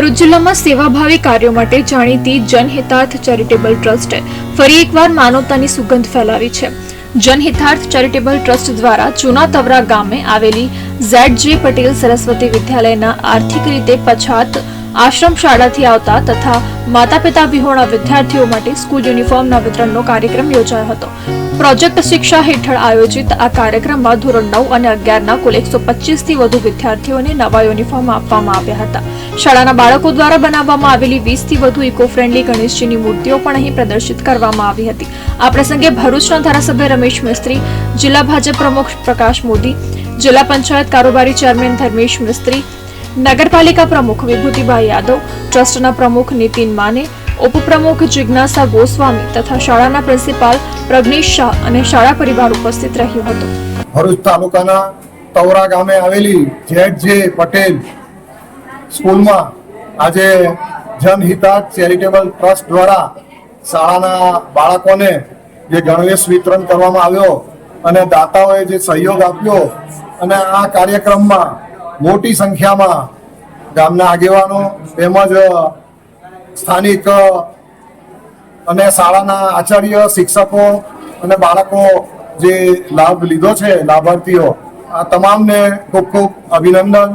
ભરૂચ જિલ્લામાં સેવાભાવી કાર્યો માટે જાણીતી જનહિતાર્થ ચેરિટેબલ ટ્રસ્ટે ફરી એકવાર માનવતાની સુગંધ ફેલાવી છે. જનહિતાર્થ ચેરિટેબલ ટ્રસ્ટ દ્વારા જૂના તવરા ગામે આવેલી ઝેડ જે પટેલ સરસ્વતી વિદ્યાલયના આર્થિક રીતે પછાત આશ્રમ શાળાથી આવતા તથા માતા પિતા વિહોણા વિદ્યાર્થીઓ માટે સ્કૂલ યુનિફોર્મના વિતરણનો કાર્યક્રમ યોજાયો હતો. પ્રોજેક્ટ શિક્ષા હેઠળ આયોજિત આ કાર્યક્રમમાં ધોરણ નવ અને અગિયારના કુલ એકસો પચીસથી વધુ વિદ્યાર્થીઓને નવા યુનિફોર્મ આપવામાં આવ્યા હતા. શાળાના બાળકો દ્વારા બનાવવામાં આવેલી વીસથી વધુ ઇકો ફ્રેન્ડલી ગણેશજીની મૂર્તિઓ પણ અહીં પ્રદર્શિત કરવામાં આવી હતી. આ પ્રસંગે ભરૂચના ધારાસભ્ય રમેશ મિસ્ત્રી, જિલ્લા ભાજપ પ્રમુખ પ્રકાશ મોદી, જિલ્લા પંચાયત કારોબારી ચેરમેન ધર્મેશ મિસ્ત્રી નગરપાલિકા પ્રમુખ વિભૂતિભાઈ યાદવ, ટ્રસ્ટના પ્રમુખ નીતિન માને, ઉપપ્રમુખ જિજ્ઞાસા ગોસ્વામી તથા શાળાના પ્રિન્સિપાલ પ્રજ્ઞેશ શાહ અને શાળા પરિવાર ઉપસ્થિત રહ્યો હતો. ભરૂચ તાલુકાના તવરા ગામે આવેલી જેડ જે પટેલ સ્કૂલમાં આજે જનહિતાર્થ ચેરિટેબલ ટ્રસ્ટ દ્વારા શાળાના બાળકોને જે ગણવેશ વિતરણ કરવામાં આવ્યો અને દાતાઓએ જે સહયોગ આપ્યો અને આ કાર્યક્રમમાં મોટી સંખ્યામાં ગામના આગેવાનો તેમજ સ્થાનિક અને શાળાના આચાર્ય, શિક્ષકો અને બાળકો જે લાભ લીધો છે, લાભાર્થીઓ, આ તમામને ખૂબ ખૂબ અભિનંદન.